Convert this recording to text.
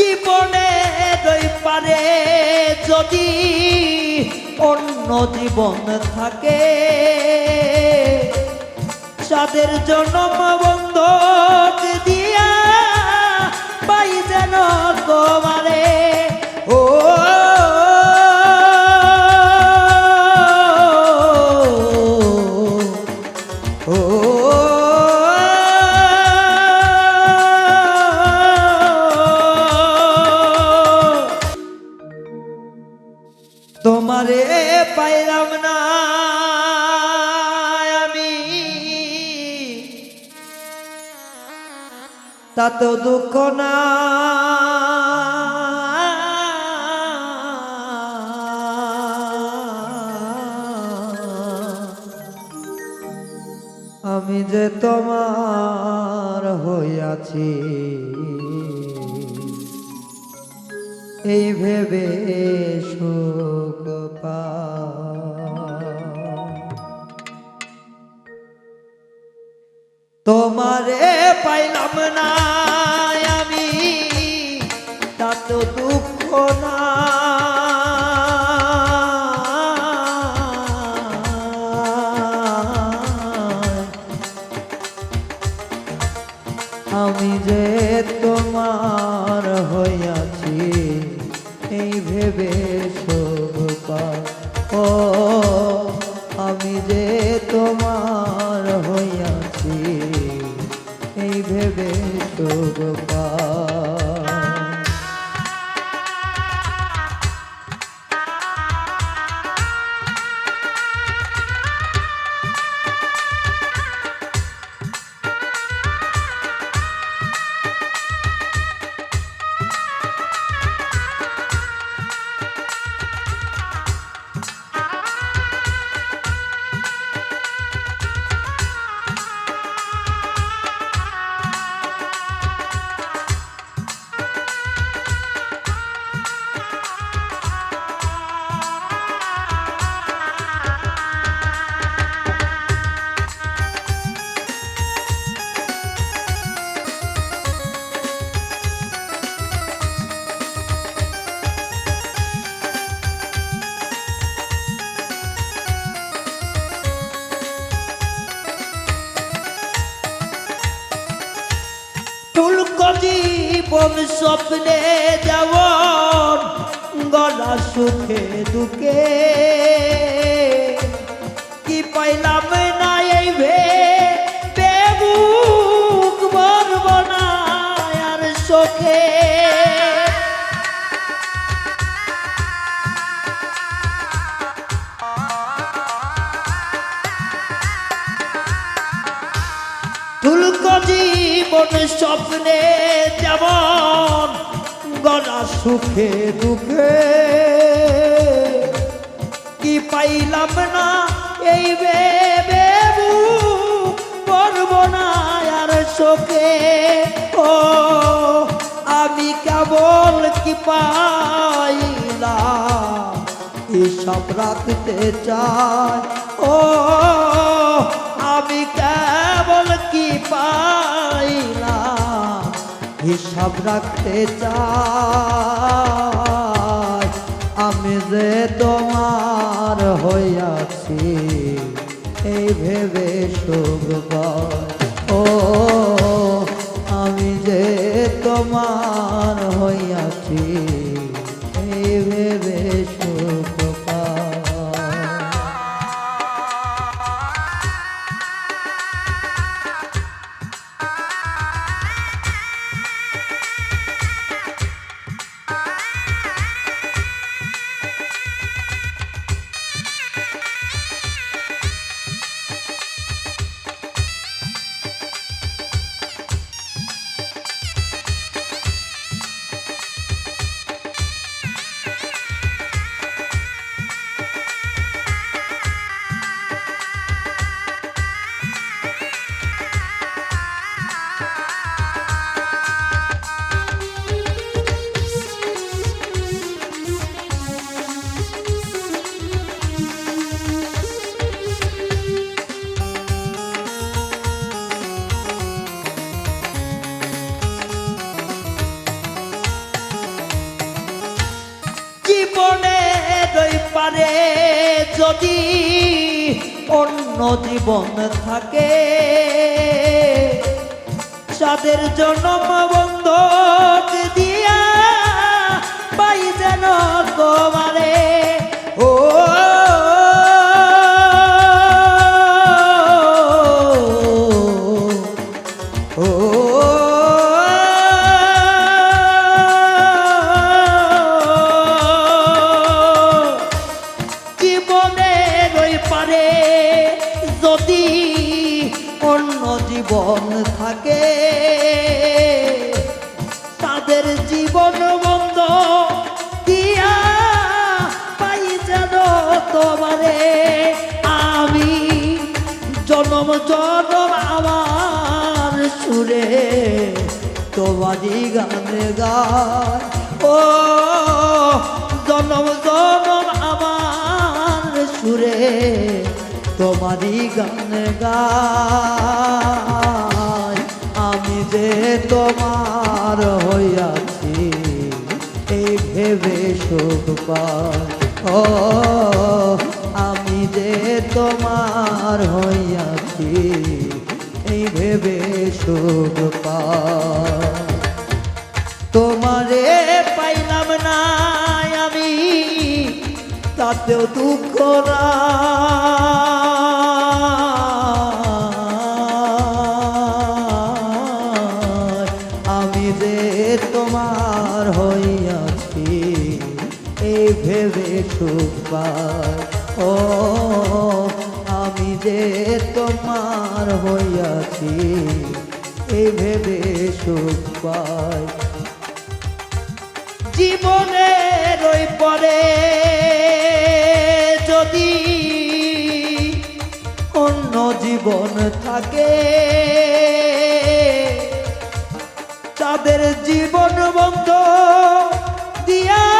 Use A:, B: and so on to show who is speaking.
A: জীবনে রই পারে যদি অন্য জীবন থাকে। তাদের জন্ম বন্ধক তাতেও দুঃখ না আমি যে তোমার হইয়াছি এই ভেবে সুখ পাই। তোমারে পাইলাম না আমি, তা তো দুঃখ না আমি যে তোমার হইয়াছি, এই ভেবে শোভ। ও স্বপ্নে যেমন গলা সুখে দুঃখে কি পাইলাম না এই ভে জীবন স্বপ্নে যেমন গলা সুখে দুঃখে। কি পাইলাম না এই বেবে পড়ব না আর চোখে ও, আমি কেবল কি পাইলাম? হিসাব রাখতে চাই। ও, আমি কেবল কি পাইলাম হিসাব রাখতে চাই। আমি যে তোমার হইয়াছি এই ভেবে শুভ যদি অন্য জীবন থাকে? যাদের জন্ম বন্ধক পাই যেন ও জীবনের ওই পারে। যদি অন্য জীবন থাকে, তাদের জীবন বন্ধ দিয়া পাই যেন তোমারে। আমি জনম জনম আমার সুরে তোমারই গান গায় ও জনম তোমারই গান গায় আমি যে তোমার হইয়াছি, এই ভেবে সুখ পাই। ও, আমি যে তোমার হইয়াছি, এই ভেবে সুখ পাই। তোমারে পাইলাম না আমি, তাতেও দুঃখ নাই। তোমার হইয়াছি এই ভেবে সুখ পাই ও, আমি যে তোমার হইয়াছি এই ভেবে সুখ পাই জীবনের ওই পরে যদি অন্য জীবন থাকে তাদের জীবন বন্ধ। দিয়া